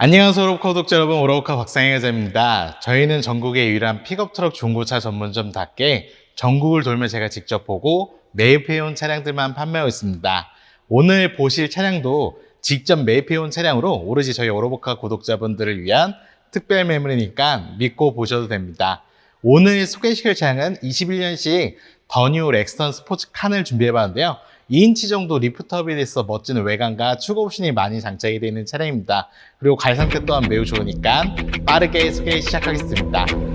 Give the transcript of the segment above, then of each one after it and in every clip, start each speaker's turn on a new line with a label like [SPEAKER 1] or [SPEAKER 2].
[SPEAKER 1] 안녕하세요 오로카 구독자 여러분. 오로카 박상희 회장입니다. 저희는 전국의 유일한 픽업트럭 중고차 전문점답게 전국을 돌며 제가 직접 보고 매입해온 차량들만 판매하고 있습니다. 오늘 보실 차량도 직접 매입해온 차량으로 오로지 저희 오로보카 구독자분들을 위한 특별 매물이니까 믿고 보셔도 됩니다. 오늘 소개시킬 차량은 21년식 더뉴 렉스턴 스포츠 칸을 준비해봤는데요 2인치 정도 리프트업이 돼서 멋진 외관과 추가 옵션이 많이 장착이 되어 있는 차량입니다. 그리고 갈 상태 또한 매우 좋으니까 빠르게 소개 시작하겠습니다.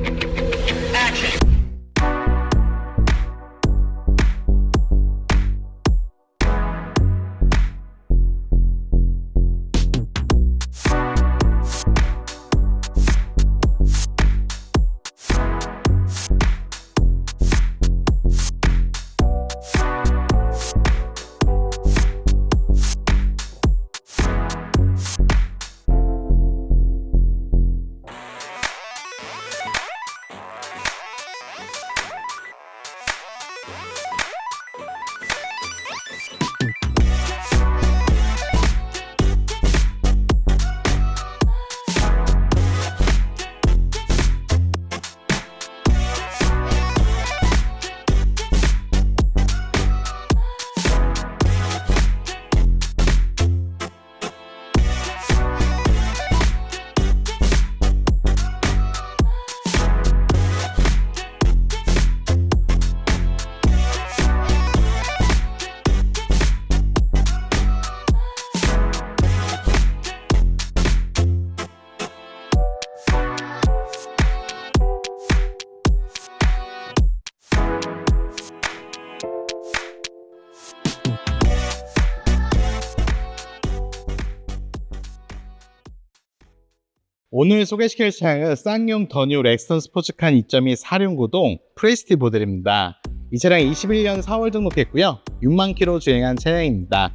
[SPEAKER 1] 오늘 소개시킬 차량은 쌍용 더뉴 렉스턴 스포츠칸 2.2 사륜구동 프레스티 모델입니다. 이 차량 21년 4월 등록했고요. 6만 킬로 주행한 차량입니다.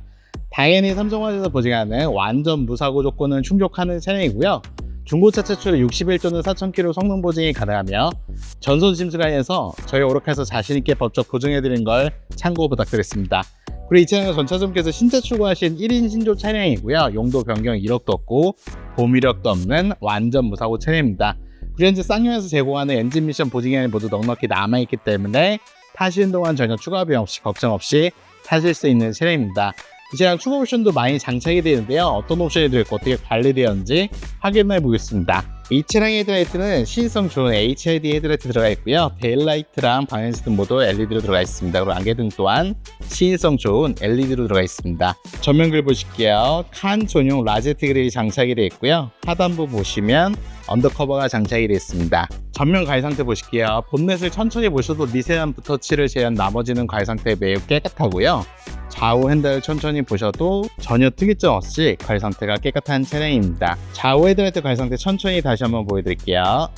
[SPEAKER 1] 당연히 삼성화재에서 보증하는 완전 무사고 조건을 충족하는 차량이고요. 중고차 최초 61조는 4,000km 성능 보증이 가능하며 전손 심수관에서 저희 오락해서 자신있게 법적 보증해드린 걸 참고 부탁드리겠습니다. 그리고 이 차량은 전차점께서 신차 추구하신 1인 신조 차량이고요. 용도 변경 1억도 없고 보미력도 없는 완전 무사고. 그리고 현재 쌍용에서 제공하는 엔진 미션 보증기간이 모두 넉넉히 남아있기 때문에 타시는 동안 전혀 추가 비용 없이 걱정 없이 타실 수 있는 차량입니다. 이 차량 추가 옵션도 많이 장착이 되는데요. 어떤 옵션이 들어있고 어떻게 관리되었는지 확인해 보겠습니다. 이 차량의 헤드라이트는 시인성 좋은 HID 헤드라이트 들어가 있고요. 데일라이트랑 방향시등 모두 LED로 들어가 있습니다. 그리고 안개등 또한 시인성 좋은 LED로 들어가 있습니다. 전면글 보실게요. 칸 전용 라제트 그릴이 장착이 되어 있고요. 하단부 보시면 언더커버가 장착이 되어 있습니다. 전면 가해 상태 보실게요. 본넷을 천천히 보셔도 미세한 붓터치를 제한 나머지는 가해 상태 매우 깨끗하고요. 좌우 핸들 천천히 보셔도 전혀 특이점 없이 가해 상태가 깨끗한 차량입니다. 좌우 헤드라이트 가해 상태 천천히 다시 한번 보여드릴게요.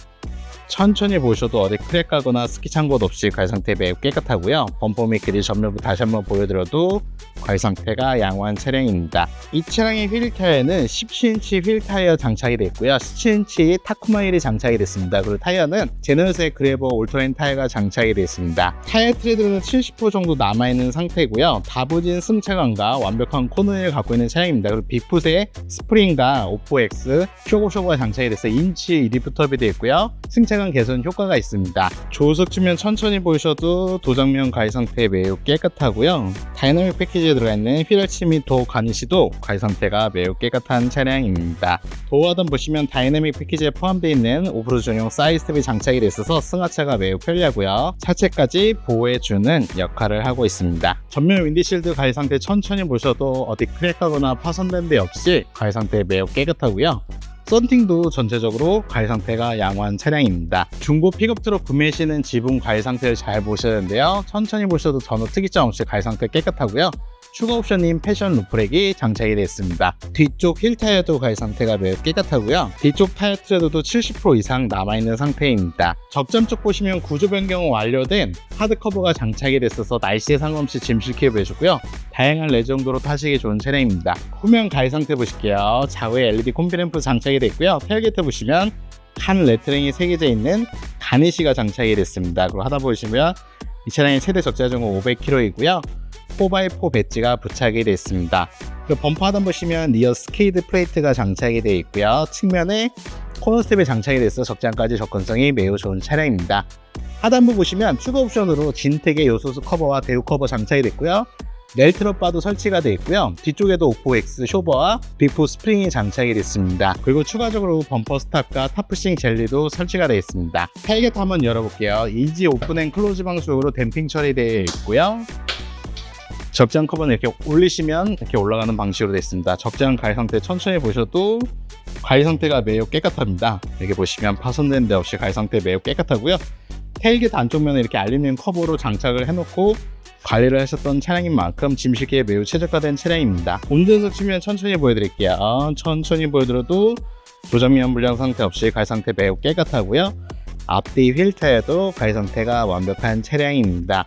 [SPEAKER 1] 천천히 보셔도 어디 크랙 가거나 스키 찬 곳 없이 가해 상태 매우 깨끗하고요. 범퍼 및 그릴 전면부 다시 한번 보여드려도 가해 상태가 양호한 차량입니다. 이 차량의 휠 타이어는 17인치 휠 타이어 장착이 됐고요. 17인치 타쿠마일이 장착이 됐습니다. 그리고 타이어는 제너스의 그래버 올터인 타이어가 장착이 됐습니다. 타이어 트레드는 70% 정도 남아있는 상태고요. 다부진 승차감과 완벽한 코너를 갖고 있는 차량입니다. 그리고 빅풋에 스프링과 오포엑스 쇼고쇼고가 장착이 돼서 인치 리프트업이 되어 있고요. 승차감 개선 효과가 있습니다. 조석 측면 천천히 보셔도 도장면 가해 상태 매우 깨끗하고요. 다이나믹 패키지 에 들어가 있는 휠러치 및 도어 가니시도 가해 상태가 매우 깨끗한 차량입니다. 도어 하단 보시면 다이나믹 패키지에 포함되어 있는 오프로드 전용 사이드 스텝이 장착이 돼 있어서 승하차가 매우 편리하고요. 차체까지 보호해주는 역할을 하고 있습니다. 전면 윈디실드 가해 상태 천천히 보셔도 어디 크랙하거나 파손된 데 없이 가해 상태 매우 깨끗하고요. 썬팅도 전체적으로 가해 상태가 양호한 차량입니다. 중고 픽업 트럭 구매 시는 지붕 가해 상태를 잘 보셔야 되는데요. 천천히 보셔도 전혀 특이점 없이 가해 상태 깨끗하고요. 추가 옵션인 패션 루프렉이 장착이 되어 있습니다. 뒤쪽 힐 타이어도 가해 상태가 매우 깨끗하고요. 뒤쪽 타이어 트레드도 70% 이상 남아있는 상태입니다. 접점 쪽 보시면 구조 변경 완료된 하드 커버가 장착이 됐어서 날씨에 상관없이 짐 실키해 보여주고요. 다양한 레정도로 타시기 좋은 차량입니다. 후면 가해 상태 보실게요. 좌우에 LED 콤비램프 장착이 있고요. 테일게이트 보시면 한 레트링이 새겨져 있는 가니시가 장착이 됐습니다. 그리고 하다 보시면 이 차량의 최대 적재 자전거 500km이고요. 4x4 배지가 부착이 되어 있습니다. 그 범퍼 하단 보시면 리어 스케이드 플레이트가 장착이 되어 있고요. 측면에 코너 스텝이 장착이 돼서 적장까지 접근성이 매우 좋은 차량입니다. 하단부 보시면 추가 옵션으로 진택의 요소수 커버와 대우 커버 장착이 됐고요. 넬트로 바도 설치가 되어 있고요. 뒤쪽에도 오포 X 쇼버와 비포 스프링이 장착이 됐습니다. 그리고 추가적으로 범퍼 스탑과 타프싱 젤리도 설치가 되어 있습니다. 헬겟 한번 열어볼게요. 이지 오픈 앤 클로즈 방식으로 댐핑 처리되어 있고요. 적장 커버는 이렇게 올리시면 이렇게 올라가는 방식으로 되어 있습니다. 적장 가해 상태 천천히 보셔도 가해 상태가 매우 깨끗합니다. 여기 보시면 파손된 데 없이 가해 상태 매우 깨끗하고요. 테일게트 안쪽 면에 이렇게 알루미늄 커버로 장착을 해놓고 관리를 하셨던 차량인 만큼 짐 실기에 매우 최적화된 차량입니다. 운전석 측면 천천히 보여드릴게요. 천천히 보여드려도 조정면 불량 상태 없이 가해 상태 매우 깨끗하고요. 앞뒤 휠 타이어도 가해 상태가 완벽한 차량입니다.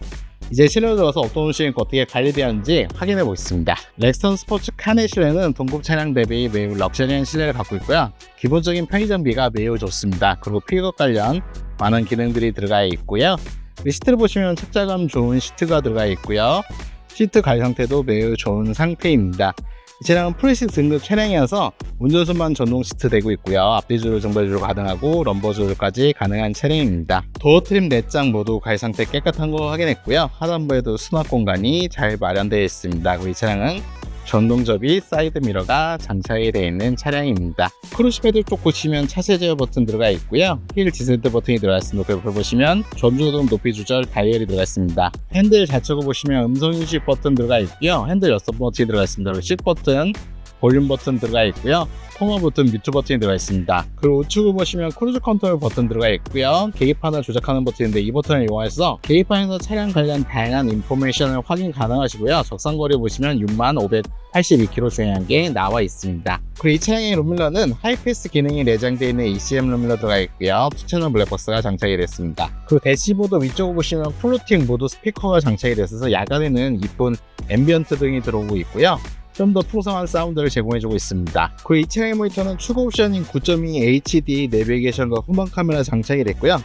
[SPEAKER 1] 이제 실내로 들어서 어떤 실내가 어떻게 관리되었는지 확인해 보겠습니다. 렉스턴 스포츠 카네 실내는 동급 차량 대비 매우 럭셔리한 실내를 갖고 있고요. 기본적인 편의 장비가 매우 좋습니다. 그리고 픽업 관련 많은 기능들이 들어가 있고요. 이 시트를 보시면 착자감 좋은 시트가 들어가 있고요. 시트 관리 상태도 매우 좋은 상태입니다. 이 차량은 프레시 등급 차량이어서 운전수만 전동 시트 되고 있고요. 앞뒤 조절, 정발 조절 가능하고 럼버 조절까지 가능한 차량입니다. 도어 트림 4장 모두 관리 상태 깨끗한 거 확인했고요. 하단부에도 수납 공간이 잘 마련되어 있습니다. 이 차량은 전동 접이 사이드 미러가 장착이 되어 있는 차량입니다. 크루즈 패드 쪽 보시면 차세 제어 버튼 들어가 있고요. 힐 디센트 버튼이 들어가 있습니다. 그 옆에 보시면 전조등 높이 조절 다이얼이 들어가 있습니다. 핸들 좌측을 보시면 음성 인식 버튼 들어가 있고요. 핸들 6버튼이 들어가 있습니다. 그리고 식 버튼, 볼륨 버튼 들어가 있고요. 통화 버튼, 뮤트 버튼이 들어가 있습니다. 그리고 우측을 보시면 크루즈 컨트롤 버튼 들어가 있고요. 계기판을 조작하는 버튼인데 이 버튼을 이용해서 계기판에서 차량 관련 다양한 인포메이션을 확인 가능하시고요. 적상거리 보시면 6582km 주행한 게 나와 있습니다. 그리고 이 차량의 룸밀러는 하이패스 기능이 내장되어 있는 ECM 룸밀러 들어가 있고요. 투채널 블랙박스가 장착이 됐습니다. 그리고 대시보드 위쪽을 보시면 플로팅 모드 스피커가 장착이 됐어서 야간에는 이쁜 앰비언트 등이 들어오고 있고요. 좀 더 풍성한 사운드를 제공해주고 있습니다. 그리고 이 차량의 모니터는 추가 옵션인 9.2 HD 내비게이션과 후방 카메라 장착이 됐고요.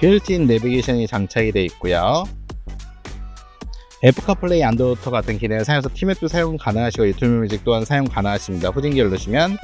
[SPEAKER 1] 빌트인 내비게이션이 장착이 되어 있고요. 애플카플레이 안드로터 같은 기능을 사용해서 티맵도 사용 가능하시고 유튜브 뮤직 또한 사용 가능하십니다. 후진기를 누르시면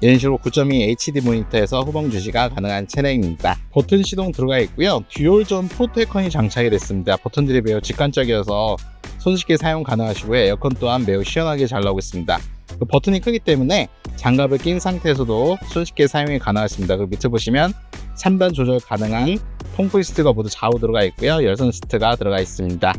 [SPEAKER 1] 이런 식으로 9.2 HD 모니터에서 후방 주시가 가능한 차량입니다. 버튼 시동 들어가 있고요. 듀얼존 프로테컨이 장착이 됐습니다. 버튼들이 매우 직관적이어서 손쉽게 사용 가능하시고요. 에어컨 또한 매우 시원하게 잘 나오고 있습니다. 그 버튼이 크기 때문에 장갑을 낀 상태에서도 손쉽게 사용이 가능하십니다. 그 밑에 보시면 3단 조절 가능한 통풍 시트가 모두 좌우 들어가 있고요. 열선 시트가 들어가 있습니다.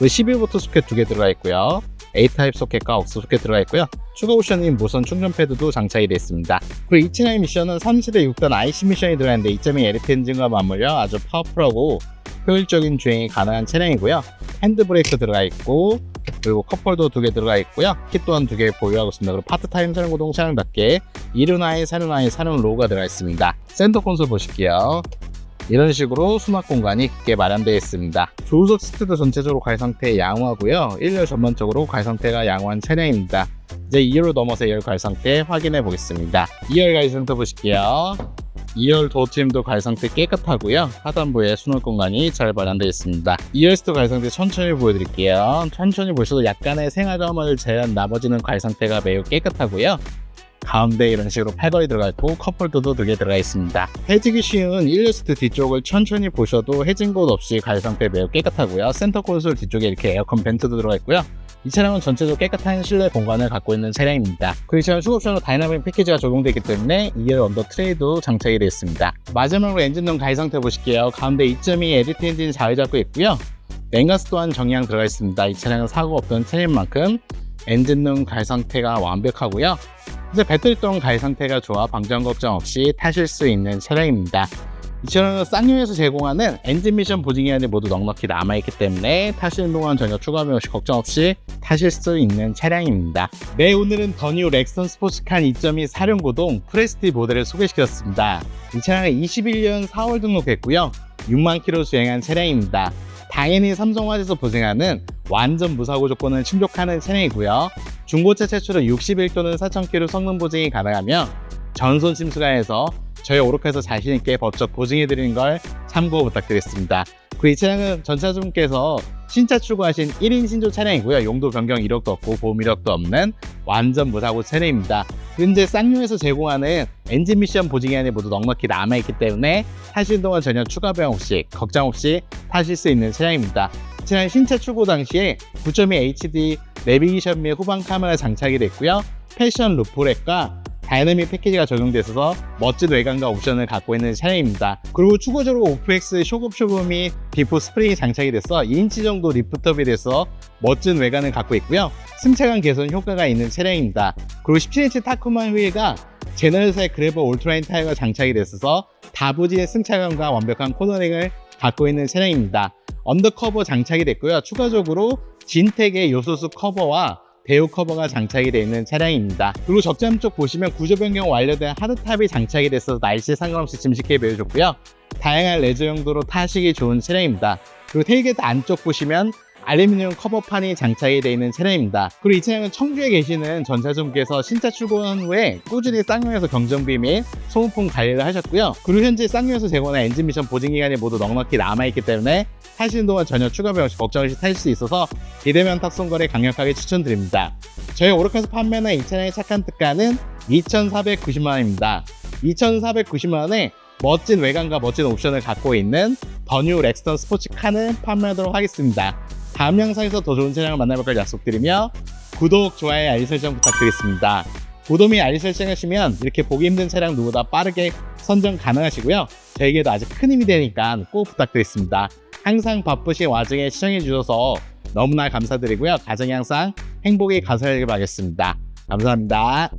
[SPEAKER 1] 12V 소켓 두 개 들어가 있고요. A타입 소켓과 억스 소켓 들어가 있고요. 추가 옵션인 무선 충전 패드도 장착이 되어 있습니다. 그리고 이 차량의 미션은 3세대 6단 IC 미션이 들어가는데 2.2 에리트 엔진과 맞물려 아주 파워풀하고 효율적인 주행이 가능한 차량이고요. 핸드브레이크 들어가 있고 그리고 컵홀더 두 개 들어가 있고요. 키 또한 두 개 보유하고 있습니다. 그리고 파트타임 사륜구동 차량답게 이륜아이 사륜아이 사륜 로우가 들어가 있습니다. 센터 콘솔 보실게요. 이런 식으로 수납 공간이 깊게 마련되어 있습니다. 조수석 시트도 전체적으로 갈 상태 양호하고요. 1열 전반적으로 갈 상태가 양호한 차량입니다. 이제 2열로 넘어서 2열 갈 상태 확인해 보겠습니다. 2열 갈 상태 보실게요. 2열 도어 트림도 갈 상태 깨끗하고요. 하단부에 수납 공간이 잘 마련되어 있습니다. 2열 스토 갈 상태 천천히 보여드릴게요. 천천히 보셔도 약간의 생활감을 제한 나머지는 갈 상태가 매우 깨끗하고요. 가운데 이런 식으로 팔걸이 들어가 있고 컵홀더도 두 개 들어가 있습니다. 해지기 쉬운 1류스트 뒤쪽을 천천히 보셔도 해진 곳 없이 갈 상태 매우 깨끗하고요. 센터 콘솔 뒤쪽에 이렇게 에어컨 벤트도 들어가 있고요. 이 차량은 전체적으로 깨끗한 실내 공간을 갖고 있는 차량입니다. 그리고 이 차량 수급션으로 다이나믹 패키지가 적용되어 있기 때문에 2열 언더 트레이도 장착이 되어 있습니다. 마지막으로 엔진룸 가해 상태 보실게요. 가운데 2.2 에디트 엔진이 자리 잡고 있고요. 냉가스 또한 정량 들어가 있습니다. 이 차량은 사고 없던 차량인 만큼 엔진룸 가해 상태가 완벽하고요. 이제 배터리 또한 가해 상태가 좋아 방전 걱정 없이 타실 수 있는 차량입니다. 이 차량은 쌍용에서 제공하는 엔진 미션 보증기간이 모두 넉넉히 남아있기 때문에 타시는 동안 전혀 추가 비용 없이 걱정 없이 타실 수 있는 차량입니다. 네, 오늘은 더뉴 렉선 스포츠칸 2.2 사륜구동 프레스티 모델을 소개시켰습니다. 이 차량은 21년 4월 등록했고요. 6만 킬로 주행한 차량입니다. 당연히 삼성화재에서 보증하는 완전 무사고 조건을 충족하는 차량이고요. 중고차 최초로 61또는 4,000km 성능 보증이 가능하며 전손 침수가해서 저희 오르카에서 자신있게 법적 보증해드리는 걸 참고 부탁드리겠습니다. 그리고 이 차량은 전차주분께서 신차 출고하신 1인 신조 차량이고요. 용도 변경 이력도 없고 보험 이력도 없는 완전 무사고 차량입니다. 현재 쌍용에서 제공하는 엔진 미션 보증 기한이 모두 넉넉히 남아있기 때문에 타시는 동안 전혀 추가 비용 없이 걱정 없이 타실 수 있는 차량입니다. 차량 신차 출고 당시에 9.2 HD 내비게이션 및 후방 카메라 장착이 됐고요. 패션 루프렉과 다이내믹 패키지가 적용돼 있어서 멋진 외관과 옵션을 갖고 있는 차량입니다. 그리고 추가적으로 오프엑스 쇼급 쇼브 및 비포 스프링이 장착이 돼서 2인치 정도 리프트업이 돼서 멋진 외관을 갖고 있고요. 승차감 개선 효과가 있는 차량입니다. 그리고 17인치 타쿠만 휠과 제너럴사의 그래버 울트라인 타이어가 장착이 됐어서 다부지의 승차감과 완벽한 코너링을 갖고 있는 차량입니다. 언더커버 장착이 됐고요. 추가적으로 진텍의 요소수 커버와 배우 커버가 장착이 되어 있는 차량입니다. 그리고 적재함 쪽 보시면 구조 변경 완료된 하드탑이 장착이 됐어서 날씨에 상관없이 짐식기에 매우 좋고요. 다양한 레저 용도로 타시기 좋은 차량입니다. 그리고 테일게이트 안쪽 보시면 알루미늄 커버판이 장착이 되어 있는 차량입니다. 그리고 이 차량은 청주에 계시는 전차주분께서 신차 출고한 후에 꾸준히 쌍용에서 경정비 및 소모품 관리를 하셨고요. 그리고 현재 쌍용에서 제공하는 엔진 미션 보증 기간이 모두 넉넉히 남아있기 때문에 타시는 동안 전혀 추가 비용 없이 걱정 없이 타실 수 있어서 비대면 탁송 거래 강력하게 추천드립니다. 저희 오르카에서 판매하는 이 차량의 착한 특가는 2,490만 원입니다. 2,490만 원에 멋진 외관과 멋진 옵션을 갖고 있는 더뉴 렉스턴 스포츠카는 판매하도록 하겠습니다. 다음 영상에서 더 좋은 차량을 만나볼 걸 약속드리며 구독, 좋아요, 알림 설정 부탁드리겠습니다. 구독 및 알림 설정 하시면 이렇게 보기 힘든 차량 누구보다 빠르게 선정 가능하시고요. 저에게도 아주 큰 힘이 되니까 꼭 부탁드리겠습니다. 항상 바쁘신 와중에 시청해 주셔서 너무나 감사드리고요. 가정이 항상 행복히 가사하길 바라겠습니다. 감사합니다.